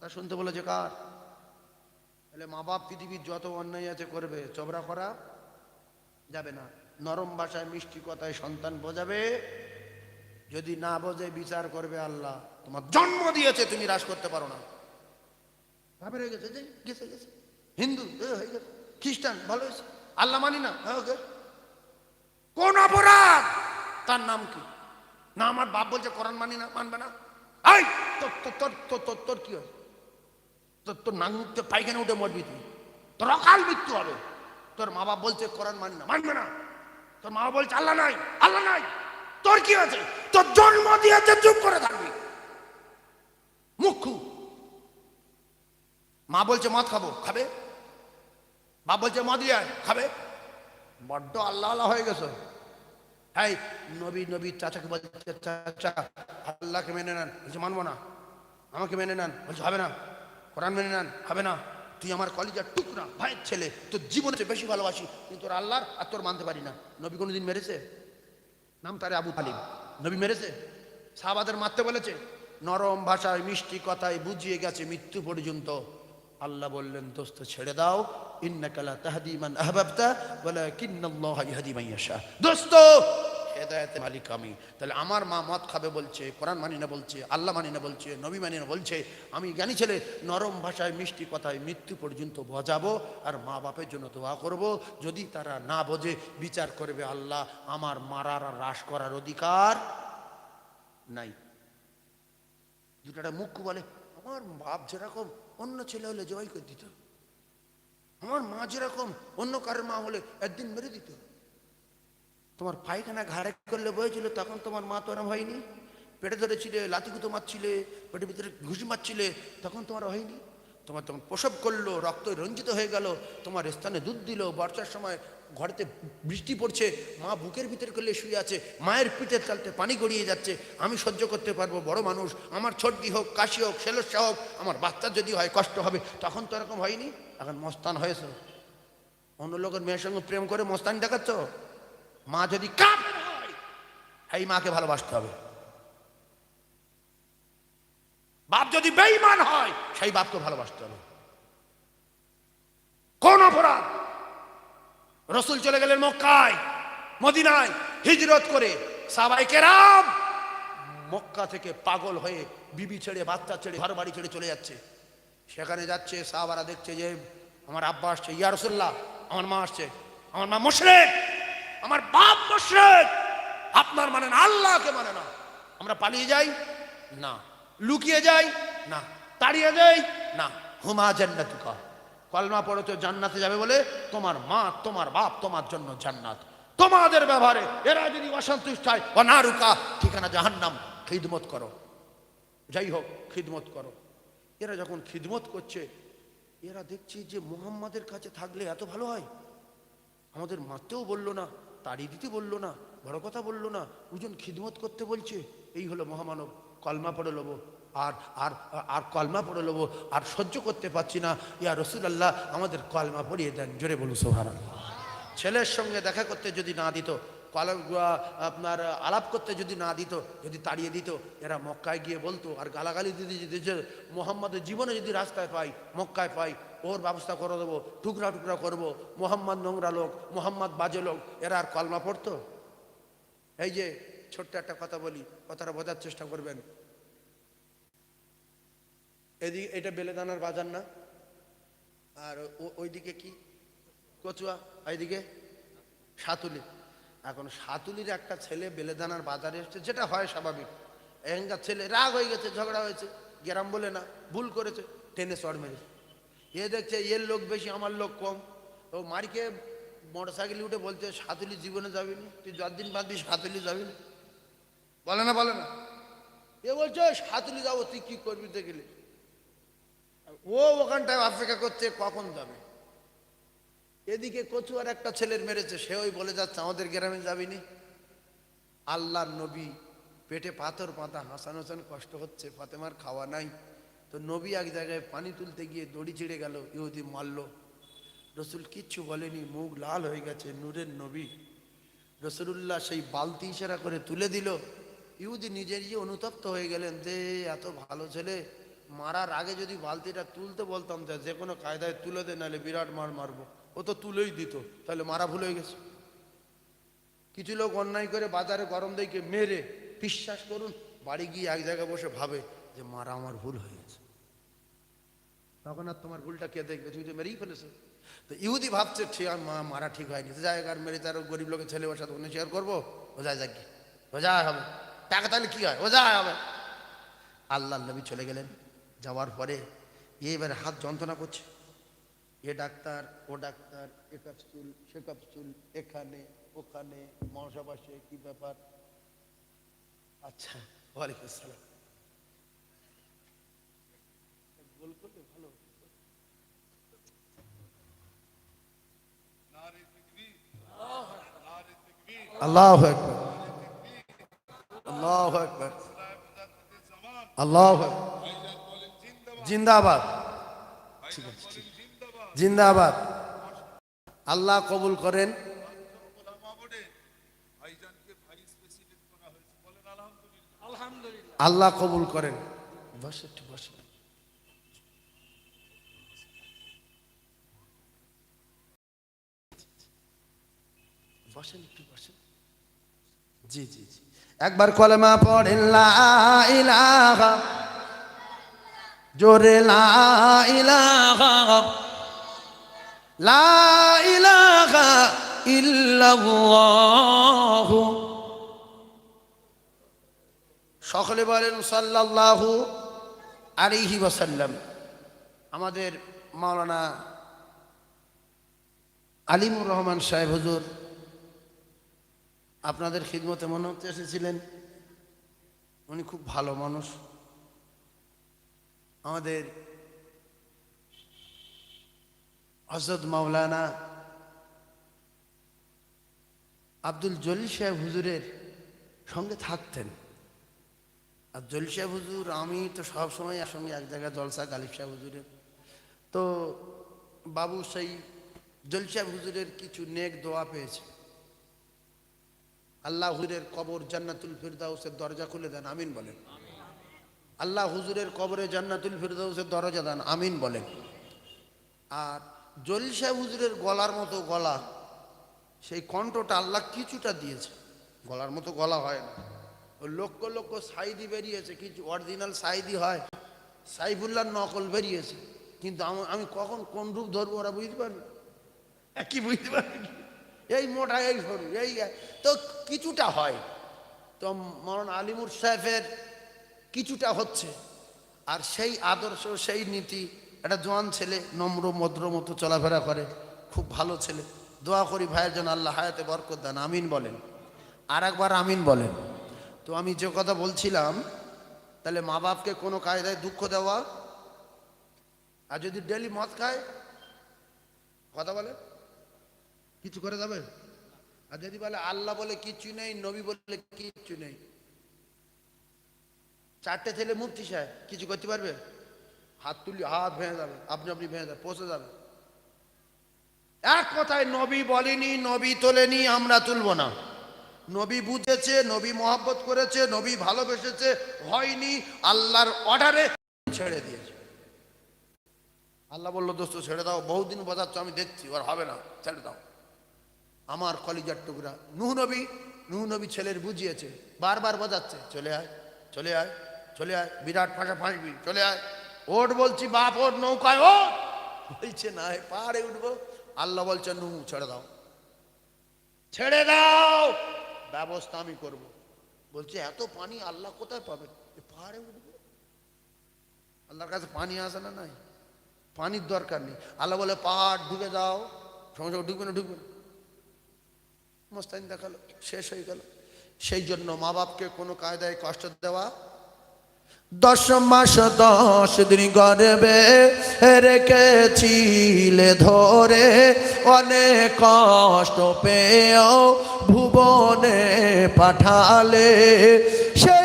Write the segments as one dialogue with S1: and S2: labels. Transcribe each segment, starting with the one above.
S1: কথা শুনতে বলেছে কার? তাহলে মা বাপ পৃথিবীর যত অন্যায় আছে করবে, চবরা করা যাবে না। নরম ভাষায়, মিষ্টি কথায় সন্তান বোঝাবে, যদি না বোঝে বিচার করবে আল্লাহ। তোমার জন্ম দিয়েছে, তুমি রাস করতে পারো না। হয়ে গেছে যে, গেছে হিন্দু হয়ে গেছে। খ্রিস্টান, ভালো হয়েছে। আল্লাহ মানি না হ্যাঁ ওকে কোন অপরাধ? তার নাম কি? না, আমার বাপ বলছে, কোরআন মানি না, মানবে না। তোর তোর তোর তোর তোর কি হয়? তোর তোর নাং উঠতে পায়খানা উঠে মরবি তুই। তোর অকাল মৃত্যু হবে। তোর মা বাপ বলছে কোরআন মানি না। মানবে না। তোর মা বলছে আল্লাহ নাই আল্লাহ নাই। তোর কি আছে? তোর জন্ম দিয়েছে চুপ করে থাকবি। মুখু মা বলছে মদ খাব। খাবে? বাপ বলছে মদ আয়, খাবে? বড্ড আল্লাহ আল্লাহ হয়ে গেছে। এই নবী নবী চাচাকে বলছে চাচা আল্লাহকে মেনে নেন। বলছে মানবো না। আমাকে মেনে নেন। বলছে হবে না। কোরআন মেনে নেন। হবে না। তুই আমার কলেজের টুকরা ভাইয়ের ছেলে তোর জীবনে বেশি ভালোবাসি। কিন্তু তোর আল্লাহর আর তোর মানতে পারি না। নবী কোনোদিন মেরেছে? নাম তারে আবু তালিম নবী মেরেছে? সাহাবাদের মারতে বলেছে? নরম ভাষায় মিষ্টি কথায় বুঝিয়ে গেছে মৃত্যু পর্যন্ত। আল্লাহ বললেন দোস্ত ছেড়ে দাও। ইন্নাকালা তাহদি মান আহবাবতা ওয়ালাকিন্নাল্লাহ ইয়াহদি মান ইয়াশা। দোস্ত হেদায়েতের মালিক আমি। তাহলে আমার মা মদ খাবে বলছে, কোরআন মানি না বলছে, আল্লাহ মানি না বলছে, নবী মানি না বলছে, আমি জ্ঞানী ছেলে, নরম ভাষায়, মিষ্টি কথায় মৃত্যু পর্যন্ত বোঝাবো আর মা বাপের জন্য দোয়া করব। যদি তারা না বোঝে, বিচার করবে আল্লাহ, আমার মারার আর হ্রাস করার অধিকার নাই। দুটাটা মুখ বলে, আমার বাপ যেরকম অন্য ছেলে হলে জয় করে দিত। আমার মা যেরকম অন্য কারোর মা হলে একদিন মেরে দিত। তোমার পায়খানা ঘাড়ে করলে বয়েছিল, তখন তোমার মা তো হয়নি। পেটে ধরেছিলে লাতিগুতো মারছিলে, পেটের ভিতরে ঘুষি মারছিলে, তখন তোমার হয়নি। তোমার তখন প্রসব করল, রক্ত রঞ্জিত হয়ে গেল, তোমার স্থানে দুধ দিল, বর্ষার সময় ঘরেতে বৃষ্টি পড়ছে, মা বুকের ভিতরে করলে শুয়ে আছে, মায়ের পিঠের চালতে পানি গড়িয়ে যাচ্ছে, আমি সহ্য করতে পারব, বড় মানুষ, আমার সর্দি হোক, কাশি হোক সেলসা হোক, আমার বাচ্চার যদি হয়, কষ্ট হবে, তখন তো এরকম হয়নি। এখন মস্তান হয়েছে। অন্য লোকের মেয়ের সঙ্গে প্রেম করে মস্তান দেখাচ্ছ? মা যদি কাফের হয়, এই মাকে ভালোবাসতে হবে। বাপ যদি বেঈমান হয়, সেই বাপকে ভালোবাসতে হবে। কোন অপরাধ? রসুল চলে গেলেন মক্কায়, মদিনায় হিজরত করে। সাবাই কেরাম মক্কা থেকে পাগল হয়ে বিবি ছেড়ে, বাচ্চা ছেড়ে ঘর বাড়ি ছেড়ে চলে যাচ্ছে। সেখানে যাচ্ছে, সাহাবারা দেখছে যে, আমার আব্বা আসছে, ইয়া রসুল্লাহ আমার মা আসছে, আমার মা মুশরেক। আমার বাপ মুশরেক। আপনার মানে না, আল্লাহকে মানে না। আমরা পালিয়ে যাই? না। লুকিয়ে যাই? না। তাড়িয়ে যাই না। হুমা জান্নাতুকা কলমা পড়ে তো জান্নাতে যাবে বলে, তোমার মা, তোমার বাপ তোমার জন্য জান্নাত। তোমাদের ব্যবহারে এরা যদি অসন্তুষ্ট হয়, অনারুকা, ঠিকানা জাহান্নাম, খিদমত করো। যাই হোক, খিদমত করো। এরা যখন খিদমত করছে, এরা দেখছি যে মোহাম্মদের কাছে থাকলে এত ভালো হয়। আমাদের মারতেও বলল না। তাড়িয়ে দিতে বলল না, বড় কথা বলল না, দুজন খিদমত করতে বলছে, এই হলো মহামানব, কলমা পড়ে লবো, আর আর আর কলমা পড়ে লবো, আর সহ্য করতে পারছি না, ইয়া রসুল আল্লাহ আমাদের কলমা পড়িয়ে দেন, জোরে বলুন সোহারা ছেলের সঙ্গে দেখা করতে যদি না দিত কলম আপনার আলাপ করতে যদি না দিত, যদি তাড়িয়ে দিত, এরা মক্কায় গিয়ে বলতো, আর গালাগালি দিদি যদি মোহাম্মদের জীবনে যদি রাস্তায় পাই, মক্কায় পাই, ওর ব্যবস্থা করে দেবো, টুকরা টুকরা করব, মোহাম্মদ নোংরা লোক, মোহাম্মদ বাজে লোক, এরা আর কলমা পড়তো? এই যে ছোট্ট একটা কথা বলি, কথাটা বোঝার চেষ্টা করবেন। এদিকে এটা বেলেদানার বাজার না? আর ওইদিকে কি? কচুয়া? এইদিকে? সাতুলি। এখন সাতুলির একটা ছেলে বেলেদানার বাজারে এসছে, যেটা হয় স্বাভাবিক। এখানকার ছেলে রাগ হয়ে গেছে, ঝগড়া হয়েছে। গ্রাম বলে না, ভুল করেছে, টেনে চড় মেরেছে। এ দেখছে এর লোক বেশি, আমার লোক কম। ও মারিকে মোটর সাইকেলে উঠে বলছে, সাতুলি জীবনে যাবি না তুই যতদিন বাঁধবি সাতুলি যাবি না বলে না বলে না। এ বলছে সাতুলি যাব, তুই কি করবি দেখলি ও ওখানটায় অপেক্ষা করছে, কখন যাবে? এদিকে কচুয়ার একটা ছেলের মেরেছে সে ওই বলে যাচ্ছে, আমাদের গ্রামে যাবিনি? আল্লাহর নবী পেটে পাথর পাতা হাসান হাসান কষ্ট হচ্ছে, ফাতেমার খাওয়া নাই। তো নবী এক জায়গায় পানি তুলতে গিয়ে দড়ি ছিঁড়ে গেল, ইহুদি মারল। রসুল কিচ্ছু বলেনি, মুখ লাল হয়ে গেছে, নূরের নবী রসুল্লাহ সেই বালতি ইশারা করে তুলে দিল। ইহুদি নিজে নিজে অনুতপ্ত হয়ে গেলেন যে এত ভালো ছেলে, মারার আগে যদি বালতিটা তুলতে বলতাম যে যে কোনো কায়দায় তুলে দে, নাহলে বিরাট মার মারবো। ও তো তুলেই দিত, তাহলে মারা ভুল হয়ে গেছে। কিছু লোক অন্যায় করে বাজারে গরম দিকে মেরে বিশ্বাস করুন, বাড়ি গিয়ে এক জায়গায় বসে ভাবে যে মারা আমার ভুল হয়ে গেছে। তখন আর তোমার ভুলটা কে দেখবে? তুমি তো মেরেই ফেলেছো। তো ইহুদি ভাবছে ঠিক আর মা, মারা ঠিক হয়নি। যাই আর মেরে তার গরিব লোকের ছেলে ওর সাথে শেয়ার করব? ও যায়, যাক ও যা হবে। টাকা তাহলে কি হয়? ও যা হবে। আল্লাহ নবী চলে গেলেন। যাওয়ার পরে এবার হাত যন্ত্রণা করছে। এ ডাক্তার ও ডাক্তার এ কাপসুল সে কাপসুল এখানে ওখানে মশা পাশে কি ব্যাপার? আচ্ছা ওয়ালাইকুম আসসালাম। গোল করলে ভালো আল্লাহ একবার আল্লাহ একবার আল্লাহ জিন্দাবাদ। ঠিক আছে ঠিক আছে। জিন্দাবাদ। আল্লাহ কবুল করেন। আল্লাহ কবুল করেন। জি জি জি। একবার কলেমা পড়েন জোরে, লা সকলে বলেন সাল্লাল্লাহু আলাইহি ওয়াসাল্লাম। আমাদের মাওলানা আলিমুর রহমান সাহেব হুজুর, আপনাদের খিদমতে মনে হতে এসেছিলেন। উনি খুব ভালো মানুষ। আমাদের হজরত মাওলানা আব্দুল জলিল সাহেব হুজুরের সঙ্গে থাকতেন। আর জলিল সাহেব হুজুর, আমি তো সবসময় একসঙ্গে এক জায়গায় জলসা গালিব সাহেব হুজুরের। তো বাবু সেই জলিল সাহেব হুজুরের কিছু নেক দোয়া পেয়েছে। আল্লাহ হুজুরের কবর জান্নাতুল ফিরদাউসের দরজা খুলে দেন, আমিন বলেন। আল্লাহ হুজুরের কবরে জান্নাতুল ফিরদাউসের দরজা দেন, আমিন বলেন। আর জলিল সাহেব হুজুরের গলার মতো গলা সেই কণ্ঠটা আল্লাহ কিছুটা দিয়েছে। গলার মতো গলা হয় না। ও লক্ষ লক্ষ সাইদি বেরিয়েছে কিছু অরিজিনাল সাইদি হয় সাইফুল্লাহ নকল বেরিয়েছে। কিন্তু আম- কখন কোন রূপ ধরবো ওরা বুঝতে পারবে? এ, কি বুঝতে পারবে এই মোটা এই সরু এই তো কিছুটা হয়। তো মরণ আলিমুর সাহেবের কিছুটা হচ্ছে। আর সেই আদর্শ সেই নীতি একটা জোয়ান ছেলে, নম্র, মদ্র মতো চলাফেরা করে, খুব ভালো ছেলে। দোয়া করি ভাইয়ের জন্য আল্লাহ হায়াতে বরকত দেন, আমিন বলেন। আর একবার আমিন বলেন। তো আমি যে কথা বলছিলাম, তাহলে মা বাপকে কোনো কায়দায় দুঃখ দেওয়া, আর যদি ডেলি মদ খায়, কথা বলে, কিছু করে যাবে? আর যদি বলে আল্লাহ বলে কিচ্ছু নেই, নবী বলে কিচ্ছু নেই, চারটে ছেলে মুফতি সাহেব কিছু করতে পারবে? হাত তুলি হাত ভেঙে যাবে, আপনি আপনি ভেঙে যাবে পচে যাবে। এক কথায় নবী বলেনি, নবী তোলেনি, আমরা তুলবো না। নবী বুঝেছে, নবী মহব্বত করেছে, নবী ভালোবেসেছে, হয়নি, আল্লাহর অর্ডারে ছেড়ে দিয়েছে। আল্লাহ বলল, দোস্ত, ছেড়ে দাও, বহুদিন বোঝাচ্ছ আমি দেখছি ওর হবে না, ছেড়ে দাও। আমার কলিজার টুকরা। নুহ নবী নুহ নবী ছেলের বুঝিয়েছে, বারবার বোঝাচ্ছে চলে আয় চলে আয় চলে আয়, বিরাট ফাঁসা ফাঁসবি চলে আয়। ওট বলছি, বাপ ওর নৌকায়, ও! বলছে, না পাহাড়ে উঠবো। আল্লাহ বলছে নুহ ছেড়ে দাও। ছেড়ে দাও! ব্যবস্থা আমি করব। বলছে, এত পানি আল্লাহ কোথায় পাবে? পাহাড়ে উঠবে। আল্লাহর কাছে পানি আসে না, নাই? পানির দরকার নেই। আল্লাহ বলে, পাহাড় ঢুকে যাও। সঙ্গে সঙ্গে ডুববে না ঢুকবে না। মস্তানি দেখাল, শেষ হয়ে গেল। সেই জন্য মা বাপকে কোনো কায়দায় কষ্ট দেওয়া দশ মাস দশ দিন গর্বে রেখেছিলে ধরে। অনেক কষ্ট পেয়েও ভুবনে পাঠালে। সেই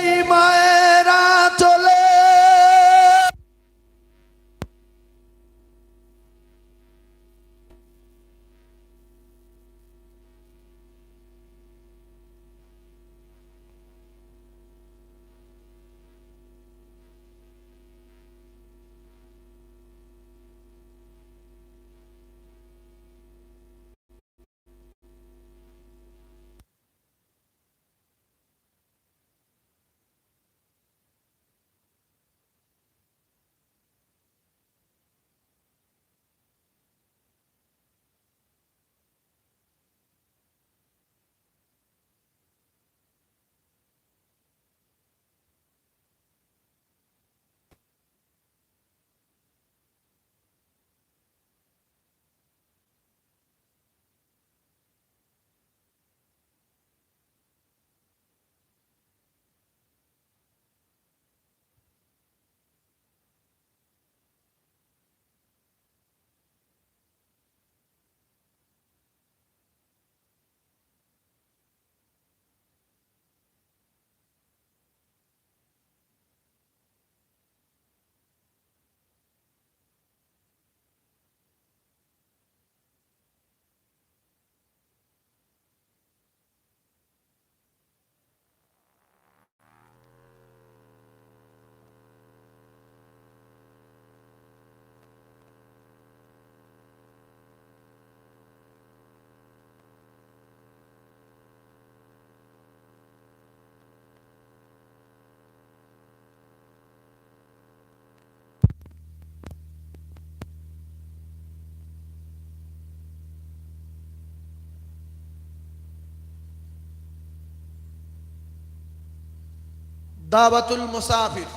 S1: দাবাতুল মুসাফির।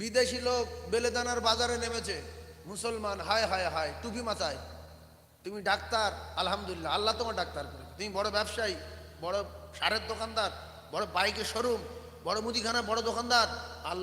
S1: বিদেশি লোক বেলেদানার বাজারে নেমেছে। মুসলমান, হায় হায় হায়, টুপি মাথায়। তুমি ডাক্তার, আলহামদুলিল্লাহ, আল্লাহ তোমার ডাক্তার করে। তুমি বড় ব্যবসায়ী, বড় সারের দোকানদার, বড় বাইকের শোরুম, বড় মুদিখানা বড় দোকানদার, আল্লাহ